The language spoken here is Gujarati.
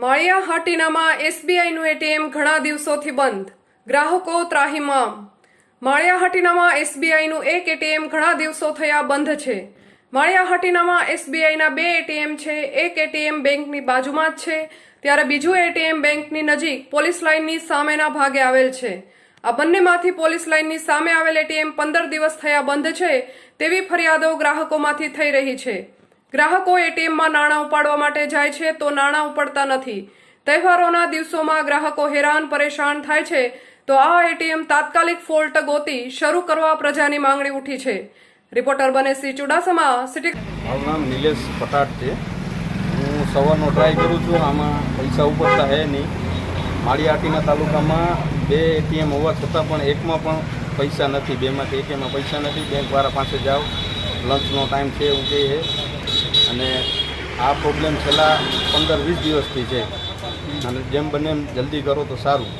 માળિયા હાટીનામાં એસબીઆઈનું એટીએમ ઘણા દિવસોથી બંધ. ગ્રાહકો ત્રાહિમામ માળિયા હાટીનામાં એસબીઆઈનું એક એટીએમ ઘણા દિવસો થયા બંધ છે. માળિયા હાટીનામાં એસબીઆઈના બે એટીએમ છે. એક એટીએમ બેંકની બાજુમાં જ છે. ત્યારે બીજું એટીએમ બેંકની નજીક પોલીસ લાઇનની સામેના ભાગે આવેલ છે. આ બંનેમાંથી પોલીસ લાઇનની સામે આવેલ એટીએમ પંદર દિવસ થયા બંધ છે. તેવી ફરિયાદો ગ્રાહકોમાંથી થઈ રહી છે. ગ્રાહકો એટીએમમાં નાણાં ઉપાડવા માટે જાય છે તો નાણાં ઉપાડતા નથી. તહેવારોના દિવસોમાં ગ્રાહકો હેરાન, પરેશાન થાય છે. તો આ એટીએમ તાત્કાલિક ફોલ્ટ ગોતી શરૂ કરવા પ્રજાની માંગણી ઉઠી છે. રિપોર્ટર બનેસી ચુડાસમા, સિટી મારું નામ નિલેશ પટાટ છે. હું સવારનો ટ્રાય કરું છું. આમાં પૈસા ઉપડતા હે નહીં. માળિયાટીના તાલુકામાં બે એટીએમ હોવા છતાં પણ એકમાં પણ પૈસા નથી. બેમાંથી એટીએમમાં પૈસા નથી. બેંકવાળા પાસે જાઓ. લંચનો ટાઈમ છે એવું કહે અને આ પ્રોબ્લેમ છેલ્લા પંદર વીસ દિવસથી છે. અને જેમ બને એમ જલ્દી કરો તો સારું.